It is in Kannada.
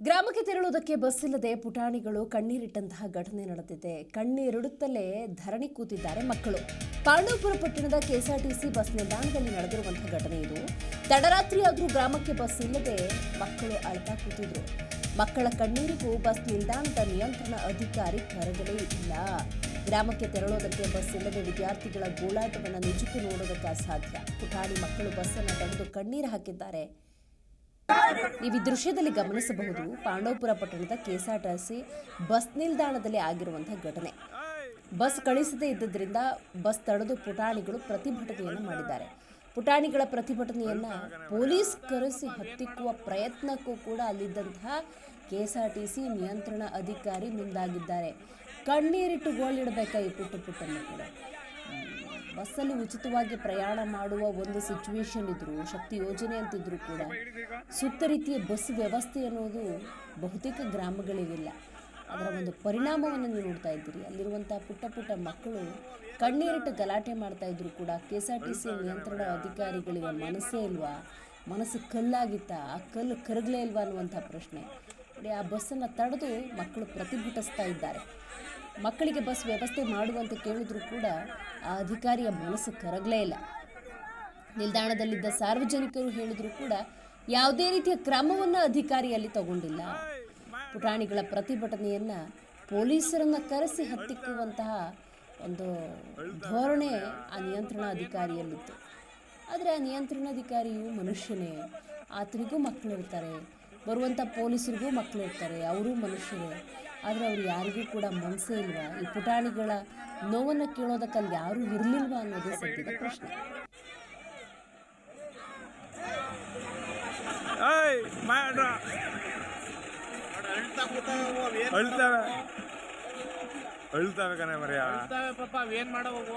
ಗ್ರಾಮಕ್ಕೆ ತೆರಳುವುದಕ್ಕೆ ಬಸ್ ಇಲ್ಲದೆ ಪುಟಾಣಿಗಳು ಕಣ್ಣೀರಿಟ್ಟಂತಹ ಘಟನೆ ನಡೆದಿದೆ. ಕಣ್ಣೀರಿಡುತ್ತಲೇ ಧರಣಿ ಕೂತಿದ್ದಾರೆ ಮಕ್ಕಳು. ಪಾಂಡವಪುರ ಪಟ್ಟಣದ ಕೆಎಸ್ಆರ್ಟಿಸಿ ಬಸ್ ನಿಲ್ದಾಣದಲ್ಲಿ ನಡೆದಿರುವಂತಹ ಘಟನೆ ಇದು. ತಡರಾತ್ರಿ ಆದರೂ ಗ್ರಾಮಕ್ಕೆ ಬಸ್ ಇಲ್ಲದೆ ಮಕ್ಕಳು ಅಳ್ತಾ ಕೂತಿದ್ರು. ಮಕ್ಕಳ ಕಣ್ಣೀರಿಗೂ ಬಸ್ ನಿಲ್ದಾಣದ ನಿಯಂತ್ರಣ ಅಧಿಕಾರಿ ಕರಗಲೇ ಇಲ್ಲ. ಗ್ರಾಮಕ್ಕೆ ತೆರಳೋದಕ್ಕೆ ಬಸ್ ಇಲ್ಲದೆ ವಿದ್ಯಾರ್ಥಿಗಳ ಗೋಳಾಟವನ್ನು ನಿಜಕ್ಕೂ ನೋಡೋದಕ್ಕೆ ಅಸಾಧ್ಯ. ಪುಟಾಣಿ ಮಕ್ಕಳು ಬಸ್ಸನ್ನು ತಡೆದು ಕಣ್ಣೀರು ಹಾಕಿದ್ದಾರೆ. ನೀವು ಈ ದೃಶ್ಯದಲ್ಲಿ ಗಮನಿಸಬಹುದು ಪಾಂಡವಪುರ ಪಟ್ಟಣದ ಕೆಎಸ್ಆರ್ಟಿಸಿ ಬಸ್ ನಿಲ್ದಾಣದಲ್ಲಿ ಆಗಿರುವಂತಹ ಘಟನೆ. ಬಸ್ ಕಳಿಸದೇ ಇದ್ದರಿಂದ ಬಸ್ ತಡೆದು ಪುಟಾಣಿಗಳು ಪ್ರತಿಭಟನೆಯನ್ನು ಮಾಡಿದ್ದಾರೆ. ಪುಟಾಣಿಗಳ ಪ್ರತಿಭಟನೆಯನ್ನ ಪೊಲೀಸ್ ಕರೆಸಿ ಹತ್ತಿಕ್ಕುವ ಪ್ರಯತ್ನಕ್ಕೂ ಕೂಡ ಅಲ್ಲಿದ್ದಂತಹ ಕೆಎಸ್ಆರ್ಟಿಸಿ ನಿಯಂತ್ರಣ ಅಧಿಕಾರಿ ಮುಂದಾಗಿದ್ದಾರೆ. ಕಣ್ಣೀರಿಟ್ಟು ಗೋಳಿಡಬೇಕಾ ಈ ಪುಟ್ಟ ಪುಟ್ಟ ಮಕ್ಕಳು ಬಸ್ಸಲ್ಲಿ ಉಚಿತವಾಗಿ ಪ್ರಯಾಣ ಮಾಡುವ ಒಂದು ಸಿಚುವೇಶನ್ ಇದ್ರು, ಶಕ್ತಿ ಯೋಜನೆ ಅಂತಿದ್ರು ಕೂಡ ಸೂಕ್ತ ರೀತಿಯ ಬಸ್ ವ್ಯವಸ್ಥೆ ಅನ್ನೋದು ಬಹುತೇಕ ಗ್ರಾಮಗಳಿಗಿಲ್ಲ. ಅದರ ಒಂದು ಪರಿಣಾಮವನ್ನು ನೀವು ನೋಡ್ತಾ ಇದ್ದೀರಿ. ಅಲ್ಲಿರುವಂಥ ಪುಟ್ಟ ಪುಟ್ಟ ಮಕ್ಕಳು ಕಣ್ಣೀರಿಟ್ಟು ಗಲಾಟೆ ಮಾಡ್ತಾ ಇದ್ರು ಕೂಡ K S R T C ನಿಯಂತ್ರಣ ಅಧಿಕಾರಿಗಳಿಗೆ ಮನಸ್ಸೇ ಇಲ್ವಾ? ಮನಸ್ಸು ಕಲ್ಲಾಗಿತ್ತಾ? ಆ ಕಲ್ಲು ಕರಗಲೇ ಇಲ್ವಾ ಅನ್ನುವಂಥ ಪ್ರಶ್ನೆ. ಆ ಬಸ್ಸನ್ನು ತಡೆದು ಮಕ್ಕಳು ಪ್ರತಿಭಟಿಸ್ತಾ ಇದ್ದಾರೆ. ಮಕ್ಕಳಿಗೆ ಬಸ್ ವ್ಯವಸ್ಥೆ ಮಾಡುವಂತೆ ಕೇಳಿದರೂ ಕೂಡ ಆ ಅಧಿಕಾರಿಯ ಮನಸ್ಸು ಕರಗಲೇ ಇಲ್ಲ. ನಿಲ್ದಾಣದಲ್ಲಿದ್ದ ಸಾರ್ವಜನಿಕರು ಹೇಳಿದ್ರು ಕೂಡ ಯಾವುದೇ ರೀತಿಯ ಕ್ರಮವನ್ನು ಅಧಿಕಾರಿಯಲ್ಲಿ ತಗೊಂಡಿಲ್ಲ. ಪುಟಾಣಿಗಳ ಪ್ರತಿಭಟನೆಯನ್ನ ಪೊಲೀಸರನ್ನ ಕರೆಸಿ ಹತ್ತಿಕ್ಕುವಂತಹ ಒಂದು ಧೋರಣೆ ಆ ನಿಯಂತ್ರಣ ಅಧಿಕಾರಿಯಲ್ಲಿತ್ತು. ಆದರೆ ಆ ನಿಯಂತ್ರಣಾಧಿಕಾರಿಯು ಮನುಷ್ಯನೇ. ಆತನಿಗೂ ಮಕ್ಕಳಿರ್ತಾರೆ ಬರುವಂಥ ಪೊಲೀಸರಿಗೂ ಮಕ್ಕಳಿರ್ತಾರೆ ಅವರೂ ಮನುಷ್ಯರೇ. ಆದರೆ ಅವ್ರು ಯಾರಿಗೂ ಕೂಡ ಮನಸ್ಸೇ ಇಲ್ವಾ? ಈ ಪುಟಾಣಿಗಳ ನೋವನ್ನು ಕೇಳೋದಕ್ಕೆ ಅಲ್ಲಿ ಯಾರೂ ಇರಲಿಲ್ವಾ ಅನ್ನೋದೇ ಸದ್ಯದ ಪ್ರಶ್ನೆ. ಅಳ್ತಾವೆ. ಅಳ್ತಾವೆ ಕಣೆ ಅಳ್ತಾವೆ ಪಾಪ ಏನ್ ಮಾಡಬೇಕು